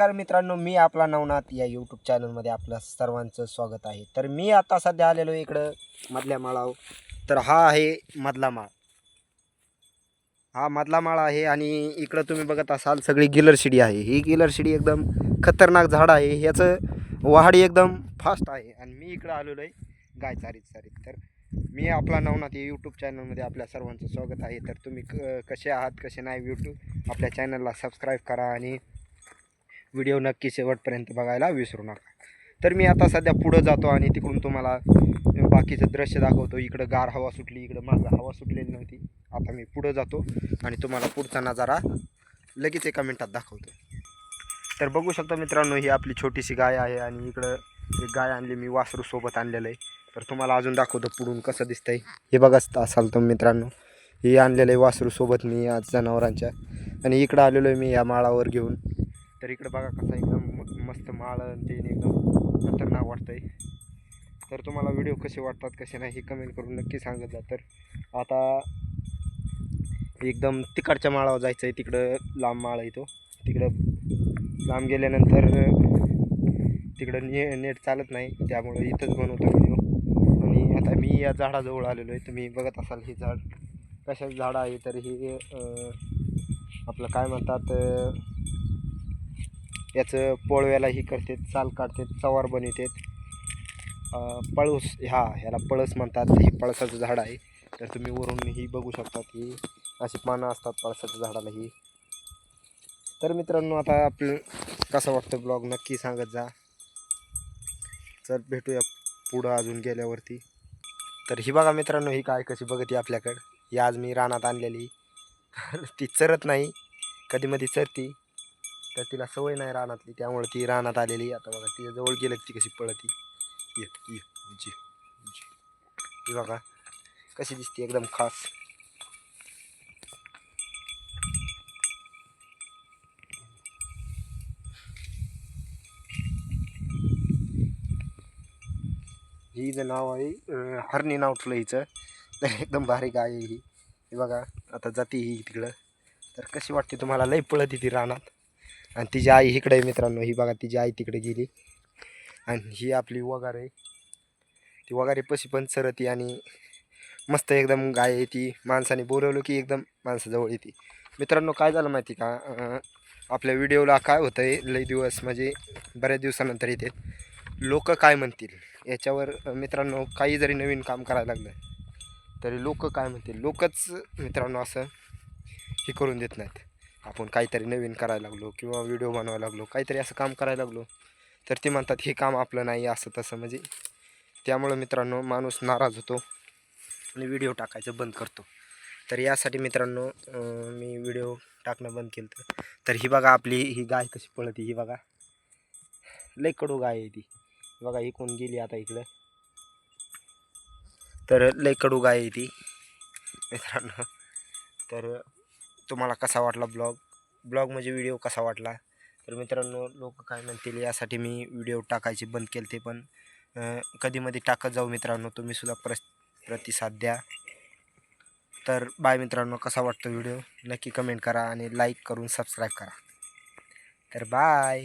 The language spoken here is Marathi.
नमस्कार मित्रांनो मी आपला नवनाथ या यूट्यूब चॅनलमध्ये आपलं सर्वांचं स्वागत आहे. तर मी आता सध्या आलेलो आहे इकडं मधल्या माळावर. तर हा आहे मधला माळ. हा मधला माळ आहे आणि इकडं तुम्ही बघत असाल सगळी गिलर शिडी आहे. ही गिलर शिडी एकदम खतरनाक झाड आहे. ह्याचं वाढी एकदम फास्ट आहे. आणि मी इकडं आलेलो आहे गाय चारीत चारीत. तर मी आपला नवनाथ या यूट्यूब चॅनलमध्ये आपल्या सर्वांचं स्वागत आहे. तर तुम्ही क कसे आहात कसे नाही यूट्यूब आपल्या चॅनलला सबस्क्राईब करा आणि व्हिडिओ नक्की शेवटपर्यंत बघायला विसरू नका. तर मी आता सध्या पुढं जातो आणि तिकडून तुम्हाला बाकीचं दृश्य दाखवतो. इकडं गार हवा सुटली इकडं माझा हवा सुटलेली नव्हती. आता मी पुढं जातो आणि तुम्हाला पुढचा नजारा लगेच एका मिनटात दाखवतो. तर बघू शकता मित्रांनो ही आपली छोटीशी गाय आहे आणि इकडं एक गाय आणली मी वासरू सोबत आणलेलं आहे. तर तुम्हाला अजून दाखवतो पुढून कसं दिसतंय. हे बघत असाल तुम्ही मित्रांनो. हे आणलेलं आहे वासरू सोबत मी आज जनावरांच्या. आणि इकडं आलेलो आहे मी या माळावर घेऊन. तर इकडं बघा कसं एकदम म- मस्त माळ ते एकदम खतरनाक वाटतंय. तर तुम्हाला व्हिडिओ कसे वाटतात कसे नाही हे कमेंट करून नक्की सांगत जा. तर आता एकदम तिकडच्या माळावर जायचं आहे तिकडं लांब माळ आहे तो. तिकडं लांब गेल्यानंतर तिकडं ने नेट चालत नाही. त्यामुळं इथंच बनवतो व्हिडिओ आणि आता मी या झाडाजवळ आलेलो आहे. तुम्ही बघत असाल हे झाड. कशाच झाड आहे तर हे आपलं काय म्हणतात याचं पोळव्याला ही करतात चाल काढतात चवार बनवतात. पळूस हा ह्याला पळस म्हणतात. हे पळसाचं झाड आहे. तर तुम्ही वरून ही बघू शकता की अशी पानं असतात पळसाच्या झाडाला ही. तर मित्रांनो आता आपलं कसं वाटतं ब्लॉग नक्की सांगत जा. चल भेटूया पुढं अजून गेल्यावरती. तर ही बघा मित्रांनो ही काय कशी बघते आपल्याकडं. ही आज मी रानात आणलेली. ती चरत नाही. कधी मधी चरती. तर तिला सवय नाही रानातली त्यामुळे ती रानात आलेली आता बघा ती जवळ गेलं ती कशी पळती. ये ये जी जी ही बघा कशी दिसते एकदम खास. ही हिचं नाव आहे हरणी नाव ठेवलं हिचं. तर एकदम भारी गाय आहे ही. ही बघा आता जाते ही तिकडं. तर कशी वाटते तुम्हाला? लई पळत ती रानात. आणि तिची आई इकडे आहे मित्रांनो ही बघा तिची आई तिकडे गेली. आणि ही आपली वगार आहे. ती वगारे पशी पण सरती आणि मस्त एकदम गाय येते माणसाने बोलवलं की एकदम माणसाजवळ येते. मित्रांनो काय झालं माहिती का? आपल्या व्हिडिओला काय होतं आहे लई दिवस म्हणजे बऱ्याच दिवसानंतर येते. लोक काय म्हणतील? याच्यावर मित्रांनो काही जरी नवीन काम करायला लागलं तरी लोक काय म्हणतील? लोकच मित्रांनो असं हे करून देत नाहीत. आपण काहीतरी नवीन करायला लागलो किंवा व्हिडिओ बनवायला लागलो काहीतरी असं काम करायला लागलो तर ते म्हणतात हे काम आपलं नाही असं तसं. म्हणजे त्यामुळं मित्रांनो माणूस नाराज होतो आणि व्हिडिओ टाकायचं बंद करतो. तर यासाठी मित्रांनो मी व्हिडिओ टाकणं बंद केलं तर ही बघा आपली ही गाय कशी पळती ही बघा. लई कडू गाय आहे ती. बघा ही कोण गेली आता इकडं. तर लई कडू गाय आहे ती. मित्रांनो तर तुम्हाला कसा वाटला ब्लॉग? ब्लॉग म्हणजे व्हिडिओ कसा वाटला? तर मित्रांनो लोक काय म्हणतील यासाठी मी व्हिडिओ टाकायचे बंद केले ते पण कधीमध्ये टाकत जाऊ मित्रांनो तुम्हीसुद्धा प्र प्रतिसाद द्या. तर बाय मित्रांनो कसा वाटतो व्हिडिओ? नक्की कमेंट करा आणि लाईक करून सबस्क्राईब करा. तर बाय